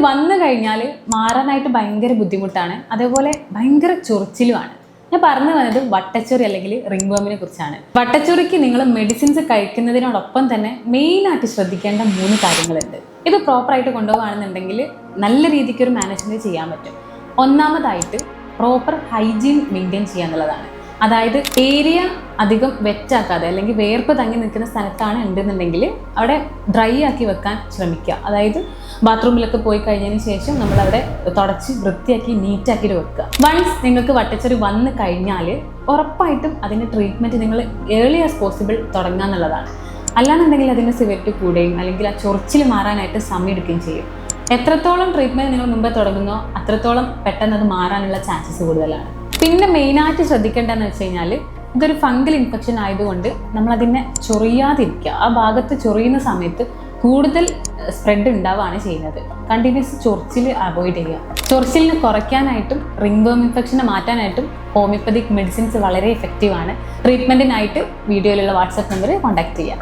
വന്നു കഴിഞ്ഞാൽ മാറാനായിട്ട് ഭയങ്കര ബുദ്ധിമുട്ടാണ്. അതേപോലെ ഭയങ്കര ചൊറിച്ചിലുമാണ്. ഞാൻ പറഞ്ഞു വന്നത് വട്ടച്ചൊറി അല്ലെങ്കിൽ റിംഗ് വേമിനെ കുറിച്ചാണ്. വട്ടച്ചൊറിക്ക് നിങ്ങൾ മെഡിസിൻസ് കഴിക്കുന്നതിനോടൊപ്പം തന്നെ മെയിനായിട്ട് ശ്രദ്ധിക്കേണ്ട മൂന്ന് കാര്യങ്ങളുണ്ട്. ഇത് പ്രോപ്പറായിട്ട് കൊണ്ടുപോകുകയാണെന്നുണ്ടെങ്കിൽ നല്ല രീതിക്ക് ഒരു മാനേജ്മെന്റ് ചെയ്യാൻ പറ്റും. ഒന്നാമതായിട്ട് പ്രോപ്പർ ഹൈജീൻ മെയിന്റെയിൻ ചെയ്യുക എന്നുള്ളതാണ്. അതായത് ഏരിയ അധികം വെറ്റാക്കാതെ അല്ലെങ്കിൽ വേർപ്പ് തങ്ങി നിൽക്കുന്ന സ്ഥലത്താണ് ഉണ്ടെന്നുണ്ടെങ്കിൽ അവിടെ ഡ്രൈ ആക്കി വെക്കാൻ ശ്രമിക്കുക. അതായത് ബാത്റൂമിലൊക്കെ പോയി കഴിഞ്ഞതിന് ശേഷം നമ്മൾ അവിടെ തുടച്ച് വൃത്തിയാക്കി നീറ്റാക്കിയിട്ട് വെക്കുക. വൺസ് നിങ്ങൾക്ക് വട്ടച്ചൊരു വന്ന് കഴിഞ്ഞാൽ ഉറപ്പായിട്ടും അതിന്റെ ട്രീറ്റ്മെന്റ് നിങ്ങൾ ഏർലി ആസ് പോസിബിൾ തുടങ്ങുക എന്നുള്ളതാണ്. അല്ലാന്നുണ്ടെങ്കിൽ അതിന്റെ സിവറ്റ് കൂടുകയും അല്ലെങ്കിൽ ആ ചൊറിച്ചിൽ മാറാനായിട്ട് സമയം എടുക്കുകയും ചെയ്യും. എത്രത്തോളം ട്രീറ്റ്മെന്റ് നിങ്ങൾ മുമ്പേ തുടങ്ങുന്നോ അത്രത്തോളം പെട്ടെന്ന് അത് മാറാനുള്ള ചാൻസസ് കൂടുതലാണ്. പിന്നെ മെയിനായിട്ട് ശ്രദ്ധിക്കേണ്ടതെന്ന് വെച്ച് കഴിഞ്ഞാൽ ഇതൊരു ഫംഗൽ ഇൻഫെക്ഷൻ ആയതുകൊണ്ട് നമ്മളതിനെ ചൊറിയാതിരിക്കുക. ആ ഭാഗത്ത് ചൊറിയുന്ന സമയത്ത് കൂടുതൽ സ്പ്രെഡ് ഉണ്ടാവുകയാണ് ചെയ്യുന്നത്. കണ്ടിന്യൂസ് ചൊറിച്ചിൽ അവോയ്ഡ് ചെയ്യുക. ചൊറിച്ചിലിനെ കുറയ്ക്കാനായിട്ടും റിംഗ് വേം ഇൻഫെക്ഷനെ മാറ്റാനായിട്ടും ഹോമിയോപ്പതിക് മെഡിസിൻസ് വളരെ എഫക്റ്റീവാണ് ട്രീറ്റ്മെന്റിനായിട്ട് വീഡിയോയിലുള്ള വാട്സാപ്പ് നമ്പർ കോൺടാക്ട് ചെയ്യാം.